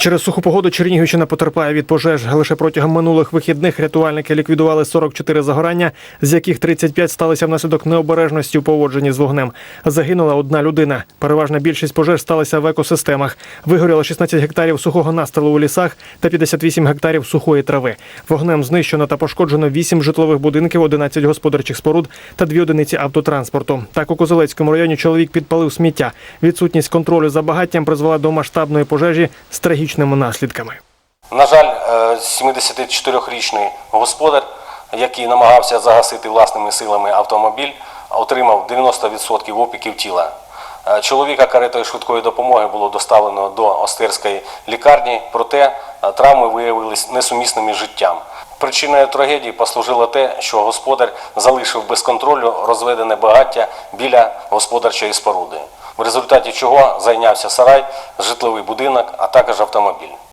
Через суху погоду Чернігівщина потерпає від пожеж. Лише протягом минулих вихідних рятувальники ліквідували 44 загорання, з яких 35 сталися внаслідок необережності у поводженні з вогнем. Загинула одна людина. Переважна більшість пожеж сталися в екосистемах. Вигоріло 16 гектарів сухого настилу у лісах та 58 гектарів сухої трави. Вогнем знищено та пошкоджено 8 житлових будинків, 11 господарчих споруд та 2 одиниці автотранспорту. Так у Козелецькому районі чоловік підпалив сміття. Відсутність контролю за багаттям призвела до масштабної пожежі з трагічними наслідками. На жаль, е, 74-річний господар, який намагався загасити власними силами автомобіль, отримав 90% опіків тіла. Е, Чоловіка каретою швидкої допомоги було доставлено до Остерської лікарні, проте е, травми виявились несумісними з життям. Причиною трагедії послужило те, що господар залишив без контролю розведене багаття біля господарчої споруди, в результаті чого зайнявся сарай, житловий будинок, а також автомобіль.